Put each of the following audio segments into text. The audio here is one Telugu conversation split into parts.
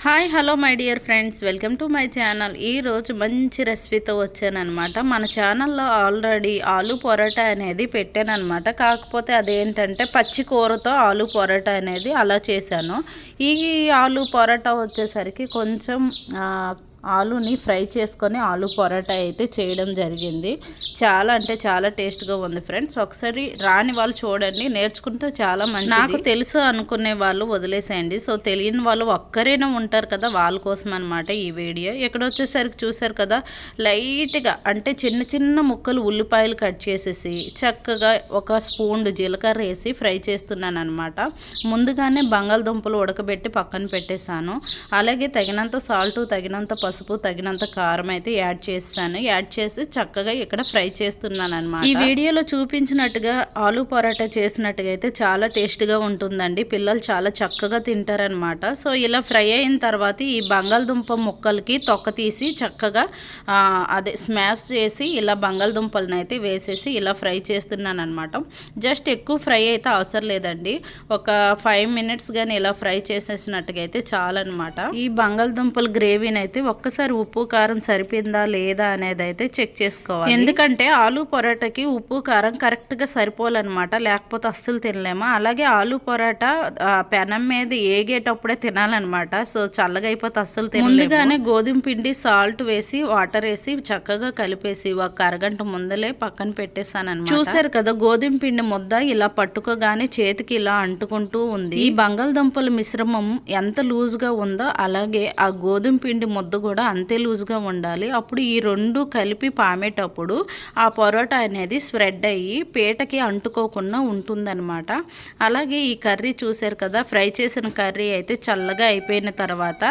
Hi hello my dear friends. Welcome to my channel. ఈరోజు మంచి రెసిపీతో వచ్చానమాట మన ఛానల్లో ఆల్రెడీ ఆలు పొరోటా అనేది పెట్టానమాట కాకపోతే అదేంటంటే పచ్చి కూరతో ఆలు పొరోటా అనేది అలా చేశాను. ఈ ఆలు పొరోటా వచ్చేసరికి కొంచెం ఆలుని ఫ్రై చేసుకొని ఆలు పొరాటా అయితే చేయడం జరిగింది. చాలా అంటే చాలా టేస్ట్గా ఉంది ఫ్రెండ్స్. ఒకసారి రాని వాళ్ళు చూడండి నేర్చుకుంటే చాలా మంచి నాకు తెలుసు అనుకునే వాళ్ళు వదిలేసేయండి. సో తెలియని వాళ్ళు ఒక్కరైనా ఉంటారు కదా వాళ్ళ కోసం అనమాట ఈ వీడియో. ఇక్కడ వచ్చేసరికి చూసారు కదా లైట్గా అంటే చిన్న చిన్న ముక్కలు ఉల్లిపాయలు కట్ చేసేసి చక్కగా ఒక స్పూన్ జీలకర్ర వేసి ఫ్రై చేస్తున్నాను అనమాట ముందుగానే బంగాళదుంపలు ఉడకబెట్టి పక్కన పెట్టేశాను. అలాగే తగినంత సాల్ట్ తగినంత పసుపు పసుపు తగినంత కారం అయితే యాడ్ చేస్తాను. యాడ్ చేసి చక్కగా ఇక్కడ ఫ్రై చేస్తున్నాను అనమాట ఈ వీడియోలో చూపించినట్టుగా ఆలు పరాటా చేసినట్టుగా అయితే చాలా టేస్ట్గా ఉంటుందండి. పిల్లలు చాలా చక్కగా తింటారనమాట సో ఇలా ఫ్రై అయిన తర్వాత ఈ బంగాళదుంప ముక్కలకి తొక్క తీసి చక్కగా అదే స్మాష్ చేసి ఇలా బంగాళదుంపలను అయితే వేసేసి ఇలా ఫ్రై చేస్తున్నాను అనమాట జస్ట్ ఎక్కువ ఫ్రై అయితే అవసరం లేదండి. ఒక ఫైవ్ మినిట్స్ కానీ ఇలా ఫ్రై చేసేసినట్టుగా అయితే చాలన్నమాట. ఈ బంగాళదుంపల గ్రేవీని అయితే ఒక్కసారి ఉప్పు కారం సరిపోయిందా లేదా అనేది అయితే చెక్ చేసుకోవాలి. ఎందుకంటే ఆలు పొరాటాకి ఉప్పు కారం కరెక్ట్గా సరిపోవాలన్నమాట. లేకపోతే అస్సలు తినలేము. అలాగే ఆలు పొరాటా పెనం మీద ఏగేటప్పుడే తినాలన్నమాట. సో చల్లగా అయిపోతే అస్సలు తిన ముందుగానే గోధుమ పిండి సాల్ట్ వేసి వాటర్ వేసి చక్కగా కలిపేసి ఒక అరగంట ముందలే పక్కన పెట్టేసాను చూసారు కదా గోధుమ పిండి ముద్ద ఇలా పట్టుకోగానే చేతికి ఇలా అంటుకుంటూ ఉంది. ఈ బంగాళదుంపల మిశ్రమం ఎంత లూజ్గా ఉందో అలాగే ఆ గోధుమ పిండి ముద్ద కూడా అంతే లూజ్గా ఉండాలి. అప్పుడు ఈ రెండు కలిపి పామేటప్పుడు ఆ పొరోటా అనేది స్ప్రెడ్ అయ్యి పీటకి అంటుకోకుండా ఉంటుందన్నమాట. అలాగే ఈ కర్రీ చూసారు కదా ఫ్రై చేసిన కర్రీ అయితే చల్లగా అయిపోయిన తర్వాత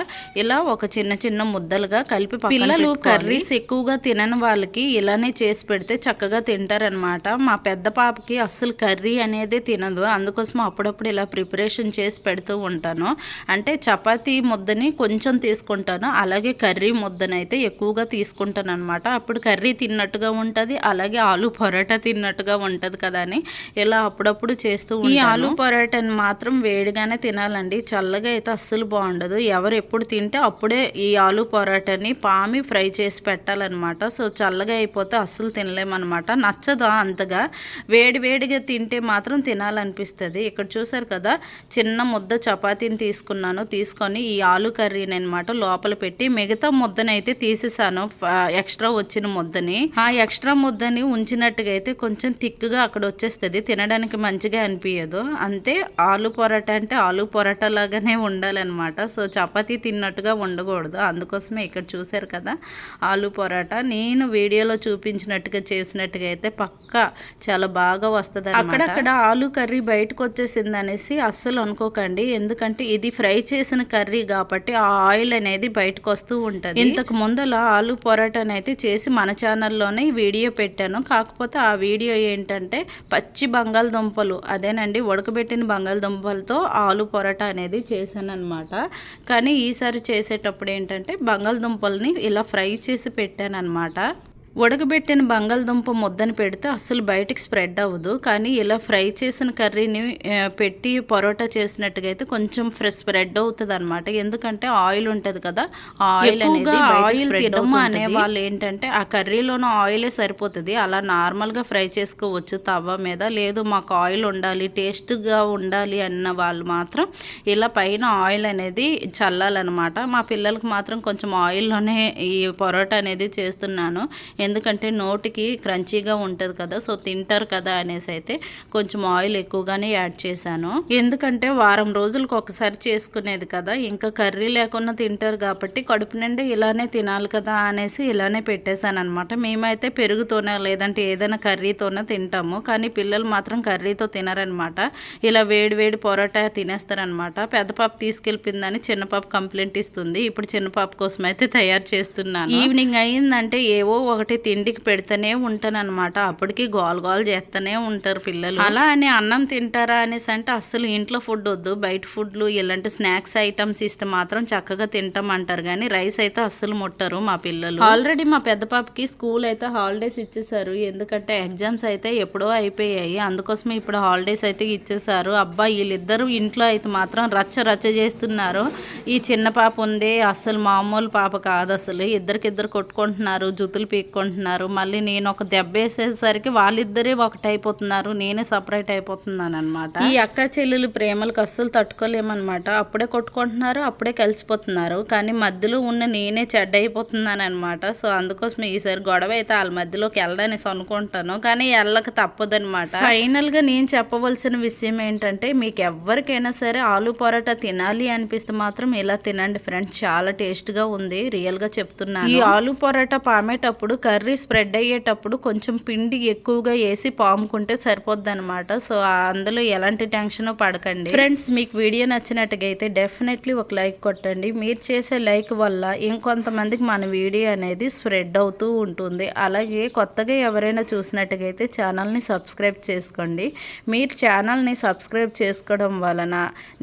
ఇలా ఒక చిన్న చిన్న ముద్దలుగా కలిపి పిల్లలు కర్రీస్ ఎక్కువగా తినని వాళ్ళకి ఇలానే చేసి పెడితే చక్కగా తింటారనమాట మా పెద్ద పాపకి అస్సలు కర్రీ అనేది తినదు. అందుకోసం అప్పుడప్పుడు ఇలా ప్రిపరేషన్ చేసి పెడుతూ ఉంటాను. అంటే చపాతీ ముద్దని కొంచెం తీసుకుంటాను. అలాగే కర్రీ ముద్దనైతే ఎక్కువగా తీసుకుంటాను అనమాట అప్పుడు కర్రీ తిన్నట్టుగా ఉంటుంది అలాగే ఆలు పొరాటా తిన్నట్టుగా ఉంటుంది కదా అని ఇలా అప్పుడప్పుడు చేస్తూ ఈ ఆలు పొరాటాని మాత్రం వేడిగానే తినాలండి. చల్లగా అయితే అస్సలు బాగుండదు. ఎవరు ఎప్పుడు తింటే అప్పుడే ఈ ఆలు పొరాటాని పామి ఫ్రై చేసి పెట్టాలన్నమాట. సో చల్లగా అయిపోతే అస్సలు తినలేమన్నమాట. నచ్చదు అంతగా? వేడి వేడిగా తింటే మాత్రం తినాలనిపిస్తుంది. ఇక్కడ చూసారు కదా చిన్న ముద్ద చపాతీని తీసుకున్నాను. తీసుకొని ఈ ఆలు కర్రీని అనమాట లోపల పెట్టి మిగతా ముద్దనైతే తీసేసాను. ఎక్స్ట్రా వచ్చిన ముద్దని. ఆ ఎక్స్ట్రా ముద్దని ఉంచినట్టుగా అయితే కొంచెం థిక్గా అక్కడ వచ్చేస్తుంది తినడానికి మంచిగా అనిపించదు అంతే ఆలు పొరాటా అంటే ఆలు పొరాటా లాగానే ఉండాలన్నమాట. సో చపాతీ తిన్నట్టుగా ఉండకూడదు. అందుకోసమే ఇక్కడ చూసారు కదా ఆలు పొరాటా. నేను వీడియోలో చూపించినట్టుగా చేసినట్టుగా అయితే పక్కా చాలా బాగా వస్తుంది అక్కడక్కడ ఆలు కర్రీ బయటకు వచ్చేసింది అనేసి అస్సలు అనుకోకండి ఎందుకంటే ఇది ఫ్రై చేసిన కర్రీ కాబట్టి ఆ ఆయిల్ అనేది బయటకు వస్తూ ఉంటుంది. ఇంతకు ముందల ఆలు పొరాటాని అయితే చేసి మన ఛానల్లోనే వీడియో పెట్టాను. కాకపోతే ఆ వీడియో ఏంటంటే పచ్చి బంగాళదుంపలు అదేనండి ఉడకబెట్టిన బంగాళదుంపలతో ఆలు పొరాటా అనేది చేశాను అనమాట కానీ ఈసారి చేసేటప్పుడు ఏంటంటే బంగాళదుంపల్ని ఇలా ఫ్రై చేసి పెట్టాను అనమాట ఉడకబెట్టిన బంగాళదుంప ముద్దని పెడితే అస్సలు బయటికి స్ప్రెడ్ అవ్వదు. కానీ ఇలా ఫ్రై చేసిన కర్రీని పెట్టి పరోటా చేసినట్టుగా అయితే కొంచెం ఫ్రెష్ స్ప్రెడ్ అవుతుంది అనమాట ఎందుకంటే ఆయిల్ ఉంటుంది కదా ఆయిల్ అనేది ఆయిల్ తినము అనే వాళ్ళు ఏంటంటే ఆ కర్రీలోనూ ఆయిలే సరిపోతుంది. అలా నార్మల్గా ఫ్రై చేసుకోవచ్చు తవ్వ మీద. లేదు మాకు ఆయిల్ ఉండాలి టేస్ట్గా ఉండాలి అన్న వాళ్ళు మాత్రం ఇలా పైన ఆయిల్ అనేది చల్లాలన్నమాట. మా పిల్లలకి మాత్రం కొంచెం ఆయిల్లోనే ఈ పరోటా అనేది చేస్తున్నాను. ఎందుకంటే నోటికి క్రంచీగా ఉంటుంది కదా సో తింటారు కదా అనేసి అయితే కొంచెం ఆయిల్ ఎక్కువగానే యాడ్ చేశాను. ఎందుకంటే వారం రోజులకు ఒకసారి చేసుకునేది కదా ఇంకా కర్రీ లేకుండా తింటారు కాబట్టి కడుపు నిండా ఇలానే తినాలి కదా అనేసి ఇలానే పెట్టేశాను అనమాట మేమైతే పెరుగుతోనే లేదంటే ఏదైనా కర్రీతోనే తింటాము కానీ పిల్లలు మాత్రం కర్రీతో తినరనమాట ఇలా వేడి వేడి పొరోటా తినేస్తారనమాట పెద్ద పాప తీసుకెళ్ళిపోయిందని చిన్న పాప కంప్లైంట్ ఇస్తుంది. ఇప్పుడు చిన్న పాప కోసం అయితే తయారు చేస్తున్నాను. ఈవినింగ్ అయిందంటే ఏవో ఒకటి అంటే తిండికి పెడితేనే ఉంటాను అనమాట అప్పటికి గోల్ గోల్ చేస్తూనే ఉంటారు పిల్లలు. అలా అని అన్నం తింటారా? అనేసి అంటే అస్సలు ఇంట్లో ఫుడ్ వద్దు. బయట ఫుడ్లు ఇలాంటి స్నాక్స్ ఐటమ్స్ ఇస్తే మాత్రం చక్కగా తింటాం అంటారు కానీ రైస్ అయితే అస్సలు ముట్టరు మా పిల్లలు. ఆల్రెడీ మా పెద్ద పాపకి స్కూల్ అయితే హాలిడేస్ ఇచ్చేసారు ఎందుకంటే ఎగ్జామ్స్ అయితే ఎప్పుడో అయిపోయాయి. అందుకోసమే ఇప్పుడు హాలిడేస్ అయితే ఇచ్చేసారు అబ్బా వీళ్ళిద్దరూ ఇంట్లో అయితే మాత్రం రచ్చ రచ్చ చేస్తున్నారు. ఈ చిన్న పాప ఉంది. అస్సలు మామూలు పాప కాదు అసలు. ఇద్దరికిద్దరు కొట్టుకుంటున్నారు. జుతులు పీక్కుంటున్నారు. మళ్ళీ నేను ఒక దెబ్బ వేసేసరికి వాళ్ళిద్దరే ఒకటి అయిపోతున్నారు నేనే సపరేట్ అయిపోతున్నాను అనమాట ఈ అక్క చెల్లెలు ప్రేమలకు అస్సలు తట్టుకోలేమన్నమాట. అప్పుడే కొట్టుకుంటున్నారు అప్పుడే కలిసిపోతున్నారు. కానీ మధ్యలో ఉన్న నేనే చెడ్డ అయిపోతున్నాను అనమాట సో అందుకోసం ఈసారి గొడవ అయితే వాళ్ళ మధ్యలోకి వెళ్ళడానికి అనుకుంటాను. కానీ వెళ్ళక తప్పదనమాట ఫైనల్గా నేను చెప్పవలసిన విషయం ఏంటంటే మీకు ఎవరికైనా సరే ఆలు పరోటా తినాలి అనిపిస్తే మాత్రం ఇలా తినండి ఫ్రెండ్స్. చాలా టేస్ట్గా ఉంది. రియల్గా చెప్తున్నాను. ఈ ఆలు పరోటా పామేటప్పుడు కర్రీ స్ప్రెడ్ అయ్యేటప్పుడు కొంచెం పిండి ఎక్కువగా వేసి పాముకుంటే సరిపోద్ది అనమాట సో అందులో ఎలాంటి టెన్షన్ పడకండి. ఫ్రెండ్స్ మీకు వీడియో నచ్చినట్టుగా అయితే డెఫినెట్లీ ఒక లైక్ కొట్టండి. మీరు చేసే లైక్ వల్ల ఇంకొంతమందికి మన వీడియో అనేది స్ప్రెడ్ అవుతూ ఉంటుంది. అలాగే కొత్తగా ఎవరైనా చూసినట్టుగా అయితే ఛానల్ని సబ్స్క్రైబ్ చేసుకోండి. మీరు ఛానల్ని సబ్స్క్రైబ్ చేసుకోవడం వలన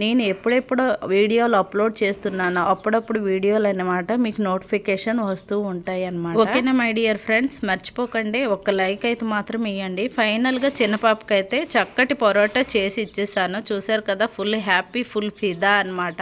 నేను ఎప్పుడెప్పుడు వీడియోలు అప్లోడ్ చేస్తున్నానో అప్పుడప్పుడు వీడియోలు అనమాట మీకు నోటిఫికేషన్ వస్తూ ఉంటాయి అన్నమాట ఓకేనా మై డియర్ ఫ్రెండ్స్ మర్చిపోకండి. ఒక లైక్ అయితే మాత్రం ఇవ్వండి ఫైనల్గా చిన్న పాపకైతే చక్కటి పొరోటా చేసి ఇచ్చేసాను. చూసారు కదా ఫుల్ హ్యాపీ ఫుల్ ఫిదా అనమాట